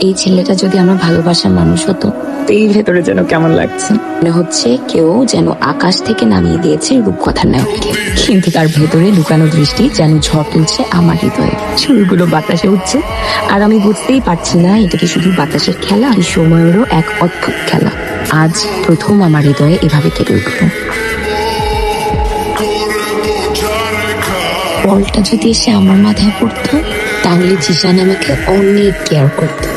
এই ছেলেটা যদি আমার ভালোবাসার মানুষ হতো এই ভেতরে যেন কেমন লাগছে? মনে হচ্ছে কেউ যেন আকাশ থেকে নামিয়ে দিয়েছে রূপকথার নায়ককে কিন্তু তার ভেতরে লুকানো দৃষ্টি যেন ঝড় তুলছে আমার হৃদয়ে। চুলগুলো বাতাসে উঠছে আর আমি বুঝতেই পারছি না এটা কি শুধু বাতাসের খেলা এই সময়েরও এক অদ্ভুত খেলা। আজ প্রথম আমার হৃদয়ে এভাবে কেটে উঠল। বলটা যদি এসে আমার মাথায় পড়তো তাহলে জিসান আমাকে অনেক কেয়ার করতো।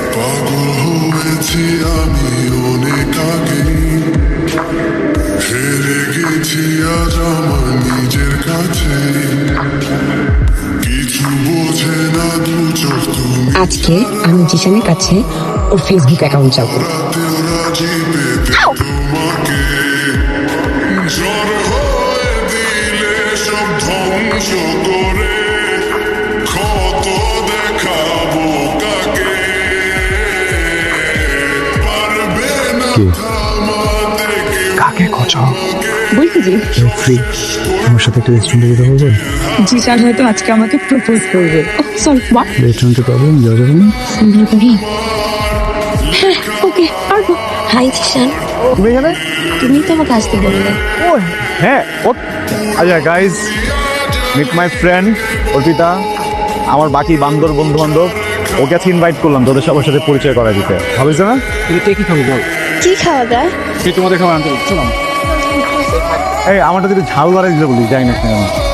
আজকে আমি জিসানের কাছে ওর ফেসবুক অ্যাকাউন্ট চাবো কাকে কচ বলছি জি ফ্রি আমার সাথে একটু রেস্টুরেন্টে যেতে হবে জিসান হয়তো আজকে আমাকে প্রপোজ করবে। সরি হোয়াট রেস্টুরেন্টে প্রবলেম যাওয়া যাবে না হ্যাঁ ওকে পারব। হাই জিসান তুমি এখানে? তুমি তো আমাকে আসতে বললে। ও হ্যাঁ ও আচ্ছা guys meet my friend Arpita আমার বাকি বান্দর বন্ধু বান্ধব ওকে আজকে ইনভাইট করলাম তোদের সবার সাথে পরিচয় করা দিতে। ভাবিস না? এটা কি খাব বল কি খাওয়া দাওয়া কি তোমাদের খাবার আনতে চলো এই আমারটা যদি ঝাল বাড়াই দিতে বলি যাই না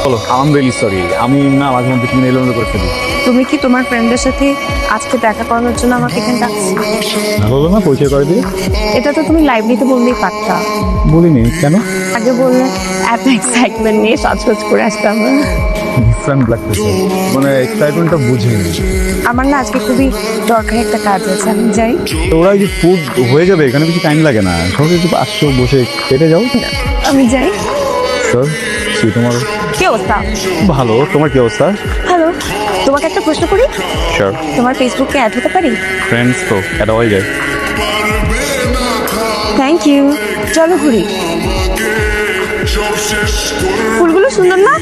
বলো। আম রিয়েলি সরি আমি না মাঝে মধ্যে কিনে এলোমেলো করে ফেলি। তুমি কি তোমার ফ্রেন্ডের সাথে আজকে দেখা করানোর জন্য আমাকে এখানে ডাকছো? বলো না পরিচয় করে দিয়ে এটা তো তুমি লাইব্রেরিতে বললেই পারতা। বলিনি কেন? আগে বললে এত এক্সাইটমেন্ট নিয়ে সাজগোজ করে আসতাম। ডিফারেন্ট লাগতেছে মানে এক্সাইটমেন্টটা বুঝিনি। আমার না আজকে খুবই দরকারি একটা কাজ আছে আমি যাই। ওরা যে ফুড হয়ে যাবে এখানে বেশি টাইম লাগে না। সবাই একটু আসছো বসে কেটে যাও। আমি যাই। স্যার সি তোমার? কি অবস্থা? ভালো তোমার কি অবস্থা? তোমাকে একটা প্রশ্ন করি? শিওর তোমার ফেসবুকে অ্যাড হতে পারি? ফ্রেন্ডস তো এটা হয়ে যায় থ্যাংক ইউ চলো ঘুরি। ফুলগুলো সুন্দর না?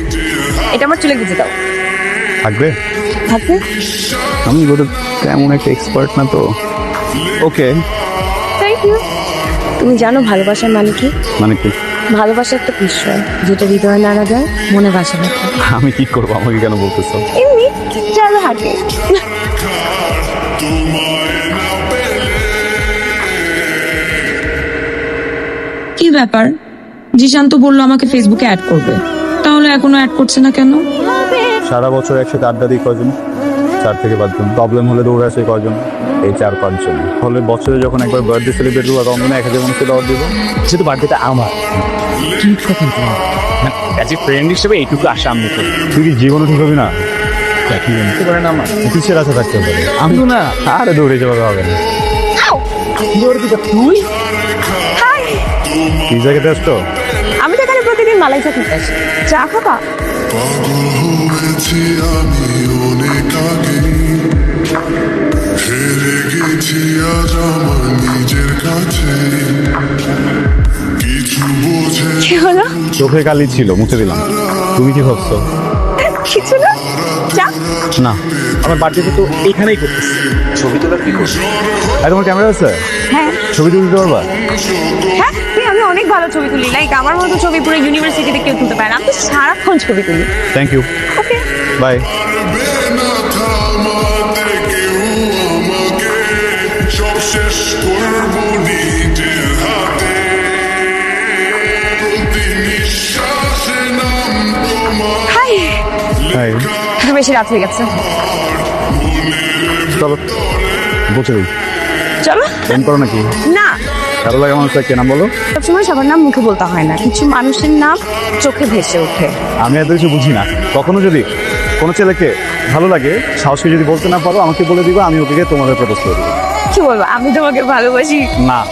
এটা আমার চুলে গুঁজে দাও। থাকবে? থাকবে? আমি বলে তেমন একটা এক্সপার্ট না তো। ওকে থ্যাংক ইউ তুমি জানো ভালোবাসার মানে কি? মানে কি? ভালোবাসা একটা বিষয় যেটা হৃদয়ে নাড়া দেয় মনে বাসা রাখে আমি কি করব? আমাকে কেন বলতেছো? এমনি চলো হাঁটে। কি ব্যাপার? জিসান তো বলল আমাকে ফেসবুকে অ্যাড করবে। তাহলে এখনও অ্যাড করছে না কেন? সারা বছর একসাথে আড্ডা দিই কজন চার থেকে পাঁচজন। প্রবলেম হলে দৌড়ে আসে কজন এই চার পাঁচজন। ফলে বছরে যখন একবার বার্থডে সেলিব্রেট করব তখন মনে হয় এক হাজার মানুষকে দাওয়াত দিব যেহেতু বার্থডেটা আমার অ্যাজ এ ফ্রেন্ড হিসেবে এইটুকু আশা আমি করি। তুই কি জীবনে ঠিক হবি না? কি বলতে পারেন আমার। কিসের আছে থাকতে পারে আমি তো না। আরে দৌড়ে যাবে হবে না। তুই? পিজা খেতে আসতো আমি তো এখানে প্রতিদিন মালাই চা চা খাবা? হয়েছি আমি অনেক আগে হেরে গেছি আজ আমার নিজের কাছে কিছু বোঝে কি হলো? চোখে কালি ছিল মুছে দিলাম। তুমি কি ভাবছ? কিছু না না আমার বার্থডে তো এইখানেই করতেছি। ছবি তোলার কি করছি? আর তোমার ক্যামেরা আছে? হ্যাঁ। ছবি তুলতে পারবা? হ্যাঁ আমি অনেক ভালো ছবি তুলি। লাইক আমার মতো ছবি পুরো ইউনিভার্সিটিতে কেউ তুলতে পারে না। আমি তো সারাক্ষণ ছবি তুলি। Thank you okay bye hi একটু বেশি রাত হয়ে গেছে। চলো বসে চলো। ফোন করো নাকি? না। ভালো লাগে মানুষটা কে নাম বলো? সবসময় সবার নাম মুখে বলতে হয় না। কিছু মানুষের নাম চোখে ভেসে ওঠে। আমি এত কিছু বুঝি না। কখনো যদি কোনো ছেলেকে ভালো লাগে সাহসকে যদি বলতে না পারো আমাকে বলে দিবা আমি ওকে তোমাদের প্রপোজ করে দেবো। কি বলব? আমি তোমাকে ভালোবাসি। না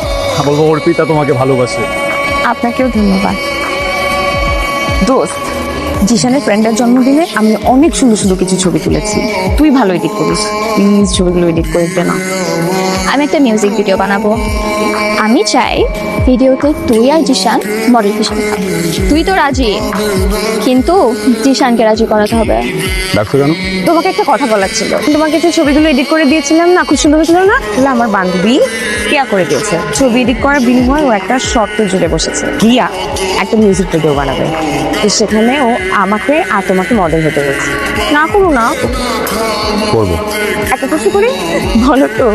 বলব অর্পিতা তোমাকে ভালোবাসে। আপনাকেও ধন্যবাদ। দোস্ত জিশানের ফ্রেন্ডের জন্মদিনে আমি অনেক সুন্দর সুন্দর কিছু ছবি তুলেছি। তুই ভালোই দিক করিস। প্লিজ ছবিগুলো এডিট করে দে না। আমি একটা মিউজিক ভিডিও বানাবো। আমি চাই ভিডিওতে তুই আর জিশান মডেল হিসেবে তুই তো রাজি কিন্তু জিশানকে রাজি করাতে হবে। ডাকছো কেন? তোমাকে একটা কথা বলার ছিল। তোমাকে যে ছবিগুলো এডিট করে দিয়েছিলাম না খুব সুন্দর হয়েছিল না? তাহলে আমার বান্ধবী কিয়া করে দিয়েছে। ছবি এডিট করার বিনিময়ে ও একটা শর্ত জুড়ে বসেছে। কিয়া একটা মিউজিক ভিডিও বানাবে। তো সেখানে ও আমাকে আর তোমাকে মডেল হতে বলছে। না করো না। করব। একটা প্রশ্ন করি? বলো তো।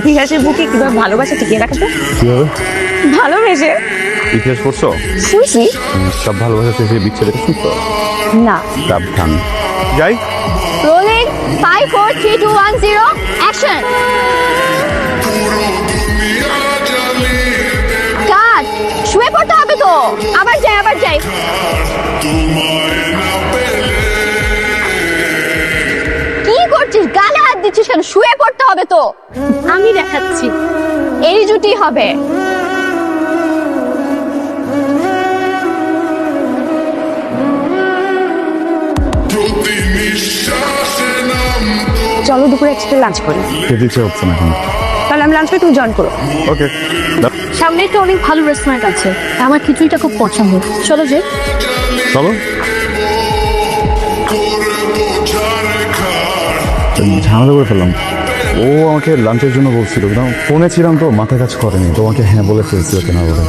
ইতিহাসের বুকে কীভাবে ভালোবাসা টিকিয়ে রাখা যায়? ভালোবেসে? ইতিহাস পড়ছো? শুনছি। সব ভালোবাসা শেষে বিচ্ছেদের শুনছো না। সাবধান। যাই। Rolling five four three two one zero action শুয়ে পড়তে হবে তো। আবার যাই আবার যাই। দিচ্ছিস কেন শুয়ে পড়তে হবে তো। আমি দেখাচ্ছি। এই জুটি হবে। চলো দুপুরে একসাথে লাঞ্চ করি। খেতে ইচ্ছে হচ্ছে না এখন তাহলে আমি লাঞ্চ করে তুমি জয়েন করো। ওকে সামনে একটা অনেক ভালো রেস্টুরেন্ট আছে। আমার খিচুড়িটা খুব পছন্দ। চলো যে। চলো। ঝামেলা করে ফেললাম। ও আমাকে লাঞ্চের জন্য বলছিল ফোনে ছিলাম তো মাথা কাজ করেনি তোমাকে হ্যাঁ বলে ফেলছি ওকে না বলে।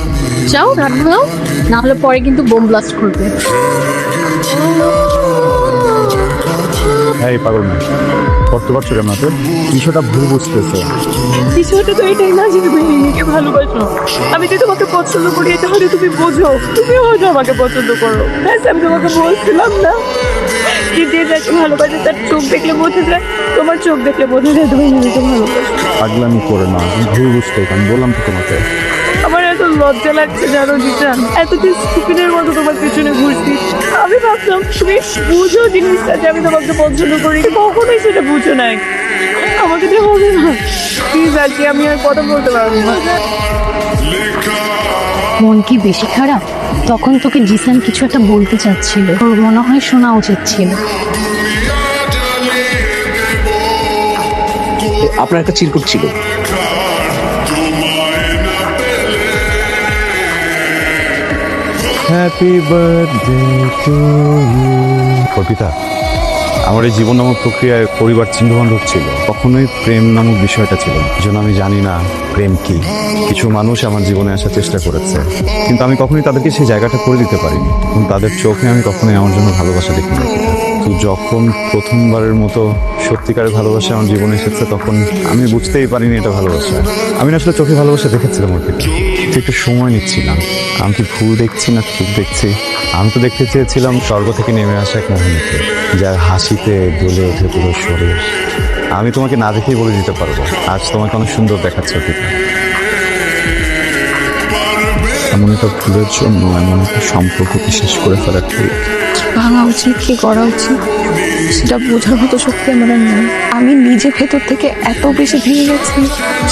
যাও রাত না হলে পরে কিন্তু বোম ব্লাস্ট করবে। এই পাগল মেয়ে করতে পারছ কেন তো বিষয়টা ভুল বুঝতেছে। বিষয়টা তো এটাই না যে তুমি মিমিকে ভালোবাসো। আমি যে তোমাকে পছন্দ করি তাহলে তুমি বোঝো তুমি হয়তো আমাকে পছন্দ করো। ব্যাস আমি তোমাকে বলছিলাম না। যে যে যাকে ভালোবাসে তার চোখ দেখলে বোঝা যায় তোমার চোখ দেখলে বোঝা যায় তুমি মিমিকে ভালোবাসো। পাগলামি করে না ভুল বুঝতে আমি বললাম তো তোমাকে। আমার এত লজ্জা লাগছে জানো জিজান এতদিন স্টুপিনের মতো তোমার পিছনে ঘুরছি। আমি ভাবলাম তুমি বুঝো জিনিসটা যে আমি তোমাকে পছন্দ করি। কখনোই সেটা বুঝো নাই। আমাকে দিয়ে হবে না। প্লিজ আর কি আমি আর কথা বলতে পারব না। মন কি বেশি খারাপ? তখন তোকে জিসান কিছু একটা বলতে চাচ্ছিল। তোর মনে হয় শোনা উচিত ছিল। আপনার একটা চিরকুট ছিল। হ্যাপি বার্থডে টু ইউ কবিতা আমার এই জীবন নামক প্রক্রিয়ায় পরিবার চিহ্ন বান্ধব ছিল। কখনোই প্রেম নামক বিষয়টা ছিল যেন আমি জানি না প্রেম কি? কিছু মানুষ আমার জীবনে আসার চেষ্টা করেছে। কিন্তু আমি কখনোই তাদেরকে সেই জায়গাটা করে দিতে পারিনি। এবং তাদের চোখে আমি কখনোই আমার জন্য ভালোবাসা দেখিনি। তো যখন প্রথমবারের মতো সত্যিকারের ভালোবাসা আমার জীবনে এসেছে, তখন আমি বুঝতেই পারিনি এটা ভালোবাসা। আমি না আসলে চোখে ভালোবাসা দেখেছিলাম ওর থেকে। একটু সময় নিচ্ছিলাম। আমি কি ভুল দেখছি না ঠিক দেখছি? আমি তো দেখতে চেয়েছিলাম স্বর্গ থেকে নেমে আসা এক মোহনীকে, যার হাসিতে গলে ওঠে পুরো শরীর। আমি তোমাকে না দেখেই বলে দিতে পারব। আজ তোমাকে অনেক সুন্দর দেখাচ্ছে অতীতে। এমন একটা ভুলের জন্য এমন একটা সম্পর্ককে শেষ করে ফেলার ঠিক ভাঙা উচিত কি করা উচিত সেটা বোঝার মতো শক্তি আমার আর নেই। আমি নিজে ভেতর থেকে এত বেশি ভেঙে গেছি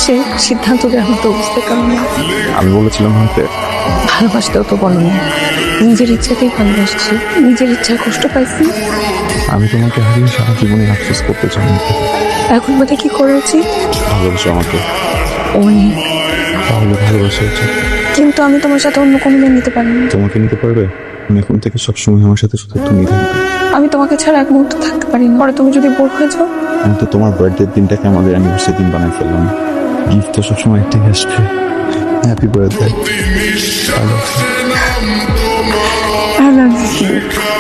সে সিদ্ধান্ত দেওয়ার মতো বুঝতে কারণে আমি বলেছিলাম হয়তো। ভালোবাসতেও তো বলো নিজের ইচ্ছাতেই ভালোবাসছি নিজের ইচ্ছায় কষ্ট পাইছি। আমি তোমাকে হারিয়ে সারা জীবনে আফসোস করতে চাই না। এখন মানে কি করা উচিত ভালোবাসো আমাকে। অনেক তাহলে ভালোবাসা উচিত কিন্তু আমি তোমার সাথে অন্য কোনো মেয়ে নিতে পারি না তোমাকে নিতে পারবে? আমি এখন থেকে সবসময় আমার সাথে শুধু তুমি থাকবে। আমি তোমাকে ছাড়া এক মুহূর্ত থাকতে পারি না পরে তুমি যদি বোর হয়ে যাও। আমি তো তোমার বার্থডে দিনটাকে আমাদের অ্যানিভার্সারি দিন বানাই ফেললাম। গিফট তো সবসময় একটাই আসবে। Happy birthday I love you.